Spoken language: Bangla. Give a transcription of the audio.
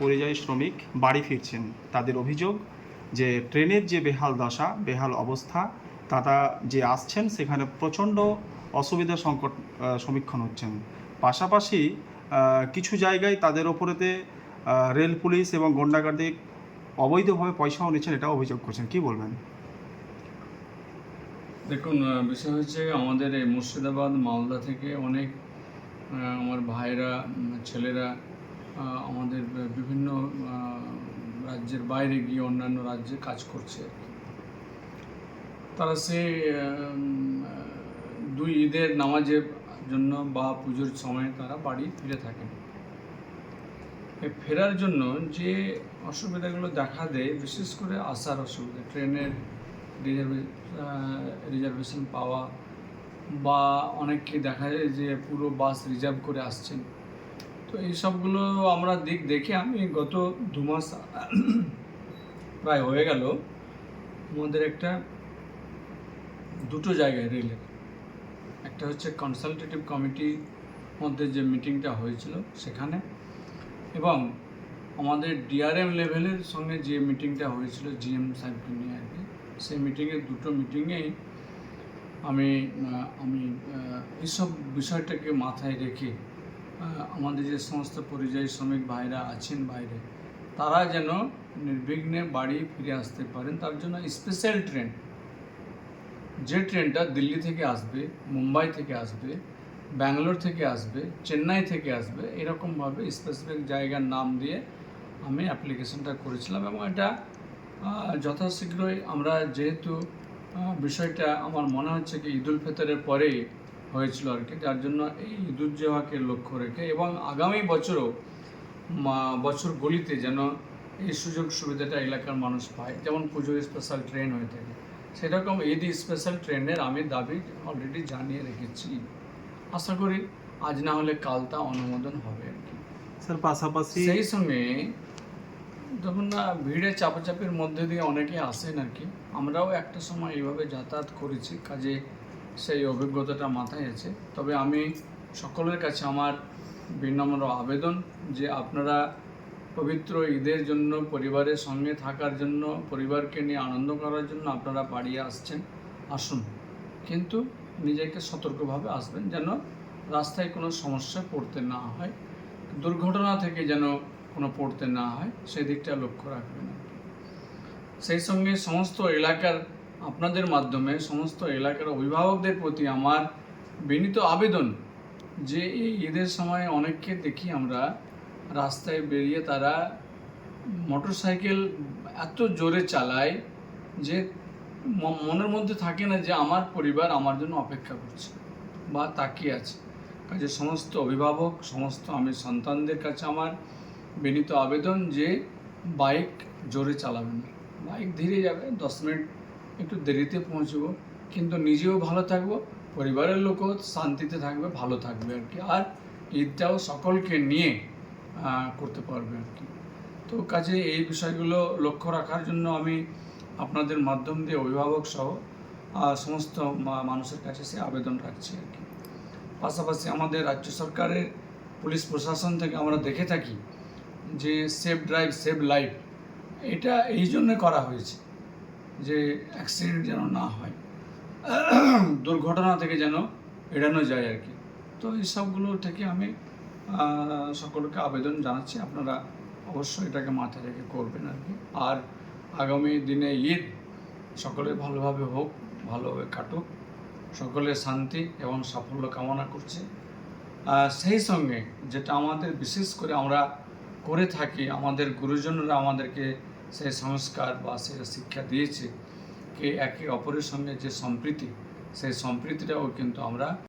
পরিযায়ী শ্রমিক বাড়ি ফিরছেন। তাদের অভিযোগ যে ট্রেনের যে বেহাল দশা, বেহাল অবস্থা, তারা যে আসছেন সেখানে প্রচণ্ড অসুবিধা সংকট সমীক্ষণ হচ্ছেন। পাশাপাশি কিছু জায়গায় তাদের ওপরেতে রেল পুলিশ এবং গন্ডাগার্দি অবৈধভাবে পয়সাও নিচ্ছেন, এটাও অভিযোগ করছেন। কি বলবেন? দেখুন বিষয় হচ্ছে আমাদের এই মুর্শিদাবাদ, মালদা থেকে অনেক আমার ভাইরা ছেলেরা আমাদের বিভিন্ন রাজ্যের বাইরে গিয়ে অন্যান্য রাজ্যে কাজ করছে। তারা সে দুই ঈদের নামাজের জন্য বা পুজোর সময় তারা বাড়ি ফিরে থাকেন। ফেরার জন্য যে অসুবিধাগুলো দেখা দেয়, বিশেষ করে আসার অসুবিধা, ট্রেনের রিজার্ভেশন পাওয়া বা অনেককে দেখা যায় যে পুরো বাস রিজার্ভ করে আসছেন। তো এই সবগুলো আমরা দিক দেখে আমি গত দু মাস, প্রায় হয়ে গেল আমাদের একটা দুটো জায়গায় রেলের একটা হচ্ছে কনসালটেটিভ কমিটির মধ্যে যে মিটিংটা হয়েছিল সেখানে এবং আমাদের ডিআরএম লেভেলের সঙ্গে যে মিটিংটা হয়েছিল জিএম সাহেবকে নিয়ে আর কি, সেই মিটিংয়ে দুটো মিটিংয়েই আমি আমি এইসব বিষয়টাকে মাথায় রেখে আমাদের যে সমস্ত পরিযায়ী শ্রমিক ভাইরা আছেন বাইরে, তারা যেন নির্বিঘ্নে বাড়ি ফিরে আসতে পারেন। তার জন্য স্পেশাল ট্রেন যে ট্রেনটা দিল্লি থেকে আসবে, মুম্বাই থেকে আসবে, ব্যাঙ্গালোর থেকে আসবে, চেন্নাই থেকে আসবে, এরকমভাবে স্পেসিফিক জায়গার নাম দিয়ে আমি অ্যাপ্লিকেশনটা করেছিলাম এবং এটা যথাশীঘ্রই আমরা যেহেতু বিষয়টা আমার মনে হচ্ছে কি ঈদুল ফিতরের পরেই হয়েছিল আর কি। যার জন্য এই ঈদুল লক্ষ্য রেখে এবং আগামী বছরও বছর গলিতে যেন এই সুযোগ সুবিধাটা এলাকার মানুষ পায়। যেমন পুজোর স্পেশাল ট্রেন হয়ে থাকে। সেরকম ঈদ স্পেশাল ট্রেনের আমি দাবি অলরেডি জানিয়ে রেখেছি। আশা করি আজ না হলে কাল তা অনুমোদন হবে আর কি। স্যার পাশাপাশি সেই সঙ্গে যখন না ভিড়ে চাপাচাপির মধ্যে দিয়ে অনেকে আসেন আর কি আমরাও একটা সময় এইভাবে যাতায়াত করেছি। কাজে সেই অভিজ্ঞতাটা মাথায় আছে। তবে আমি সকলের কাছে আমার বিনম্র আবেদন যে আপনারা পবিত্র ঈদের জন্য, পরিবারের সঙ্গে থাকার জন্য, পরিবারকে নিয়ে আনন্দ করার জন্য আপনারা বাড়ি আসছেন, আসুন। কিন্তু নিজেকে সতর্কভাবে আসবেন যেন রাস্তায় কোনো সমস্যায় পড়তে না হয়, দুর্ঘটনা থেকে যেন কোনো পড়তে না হয়, সেই দিকটা লক্ষ্য রাখবেন সেই সঙ্গে সমস্ত এলাকার আপনাদের মাধ্যমে সমস্ত এলাকার অভিভাবকদের প্রতি আমার বিনীত আবেদন যে এই ঈদের সময় অনেককে দেখি আমরা রাস্তায় বেরিয়ে তারা মোটরসাইকেল এত জোরে চালায় যে মনের মধ্যে থাকে না যে আমার পরিবার আমার জন্য অপেক্ষা করছে বা তাকিয়ে আছে। কাজে সমস্ত অভিভাবক, সমস্ত আমি সন্তানদের কাছে আমার বিনীত আবেদন যে বাইক জোরে চালাবেন না। বাইক ধীরে যাবে, দশ মিনিট একটু দেরিতে পৌঁছবো, কিন্তু নিজেও ভালো থাকব, পরিবারের লোকও শান্তিতে থাকবে, ভালো থাকবে আর কি। আর ঈদটাও সকলকে নিয়ে করতে পারবে আর কি। তো কাজে এই বিষয়গুলো লক্ষ্য রাখার জন্য আমি আপনাদের মাধ্যম দিয়ে অভিভাবক সহ সমস্ত মানুষের কাছে সে আবেদন রাখছি আর কি। পাশাপাশি আমাদের রাজ্য সরকারের পুলিশ প্রশাসন থেকে আমরা দেখে থাকি যে সেফ ড্রাইভ সেভ লাইফ, এটা এই জন্য করা হয়েছে। যে অ্যাক্সিডেন্ট যেন না হয়, দুর্ঘটনা থেকে যেন এড়ানো যায় আর কি। তো এইসবগুলো থেকে আমি সকলকে আবেদন জানাচ্ছি, আপনারা অবশ্যই এটাকে মাথায় রেখে করবেন আর কি। আর আগামী দিনে ঈদ, সকলে ভালোভাবে হোক, ভালোভাবে কাটুক, সকলে শান্তি এবং সাফল্য কামনা করছি। সেই সঙ্গে যেটা আমাদের, বিশেষ করে আমরা করে থাকি, আমাদের গুরুজনরা আমাদেরকে সেই সংস্কার বা সে শিক্ষা দিয়েছে, কে একে অপরের সঙ্গে যে সম্প্রীতি, সেই সম্প্রীতিটাও কিন্তু আমরা